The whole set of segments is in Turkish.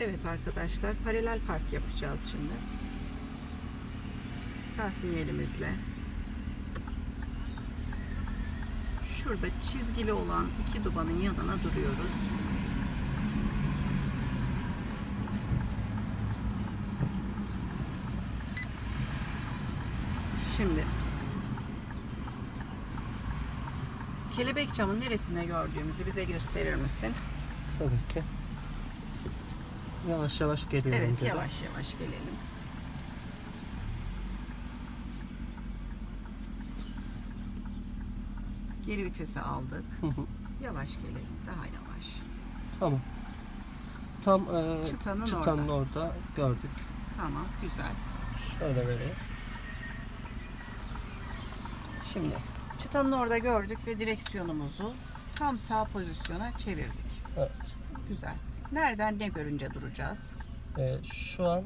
Evet arkadaşlar paralel park yapacağız şimdi. Sağ sinyalimizle. Şurada çizgili olan iki dubanın yanına duruyoruz. Şimdi kelebek camın neresinde gördüğümüzü bize gösterir misin? Tabii ki. Yavaş yavaş geliyorum. Evet dedi. yavaş yavaş gelelim. Geri vitese aldık. Hı hı. Yavaş gelelim. Daha yavaş. tamam. Tam e, Çıtanın çıtanın orada gördük. Tamam güzel. Şöyle vereyim. Şimdi çıtanın orada gördük ve direksiyonumuzu tam sağ pozisyona çevirdik. Evet. Güzel. Nereden ne görünce duracağız? E, şu an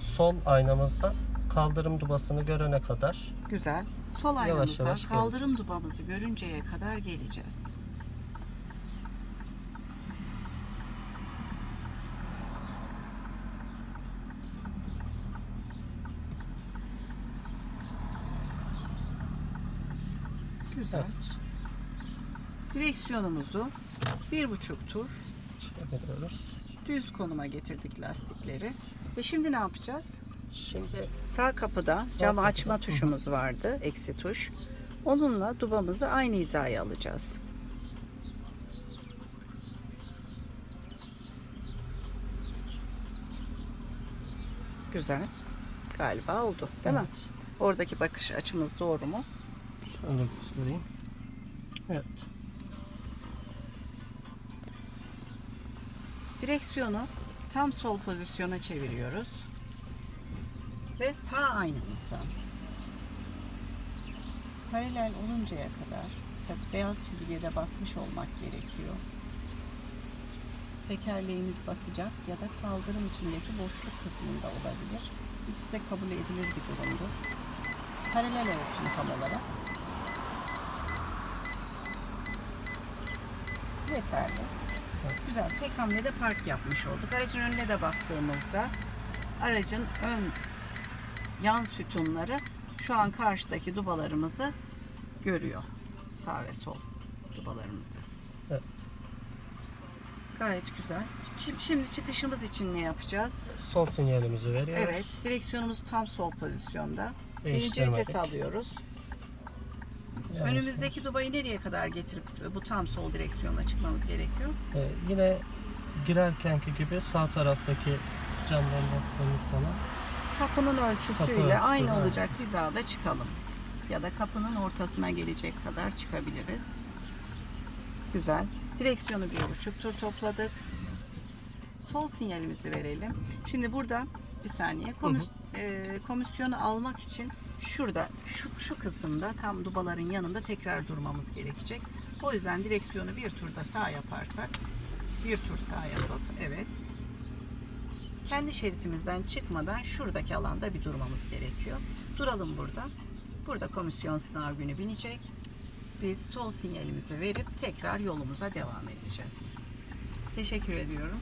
sol aynamızda kaldırım dubasını görene kadar Güzel. Sol Yavaş aynamızdan yavaş kaldırım dubamızı görünceye kadar geleceğiz. Güzel. Direksiyonumuzu bir buçuk tur çeviriyoruz. düz konuma getirdik lastikleri. Ve şimdi ne yapacağız? Şimdi Sağ kapıda Sağ cam kapıda. açma tuşumuz vardı, eksi tuş. Onunla dubamızı aynı hizaya alacağız. Güzel. Galiba oldu, değil mi? Evet. Oradaki bakış açımız doğru mu? Şöyle göstereyim. Evet. Direksiyonu tam sol pozisyona çeviriyoruz. Ve sağ aynamızdan paralel oluncaya kadar tabi beyaz çizgiye de basmış olmak gerekiyor. Tekerleğimiz basacak ya da kaldırım içindeki boşluk kısmında olabilir. İkisi de kabul edilir bir durumdur. Paralel olsun tam olarak. Yeterli. Güzel. Tek hamlede park yapmış olduk. Aracın önüne de baktığımızda aracın ön yan sütunları şu an karşıdaki dubalarımızı görüyor. Sağ ve sol dubalarımızı. Evet. Gayet güzel. Şimdi çıkışımız için ne yapacağız? Sol sinyalimizi veriyoruz. Evet, direksiyonumuz tam sol pozisyonda. Birinci vites alıyoruz. Önümüzdeki dubayı nereye kadar getirip bu tam sol direksiyonla çıkmamız gerekiyor? Ee, yine girerkenki gibi sağ taraftaki camdan baktığımız zaman Kapının ölçüsüyle ölçüsü, aynı evet. olacak hizada çıkalım. Ya da kapının ortasına gelecek kadar çıkabiliriz. Güzel. Direksiyonu bir buçuk tur topladık. Sol sinyalimizi verelim. Şimdi burada bir saniye komis, e, komisyonu almak için şurada şu, şu kısımda tam dubaların yanında tekrar durmamız gerekecek. O yüzden direksiyonu bir turda sağ yaparsak bir tur sağ yapıp evet kendi şeritimizden çıkmadan şuradaki alanda bir durmamız gerekiyor. Duralım burada. Burada komisyon sınav günü binecek. Biz sol sinyalimizi verip tekrar yolumuza devam edeceğiz. Teşekkür ediyorum.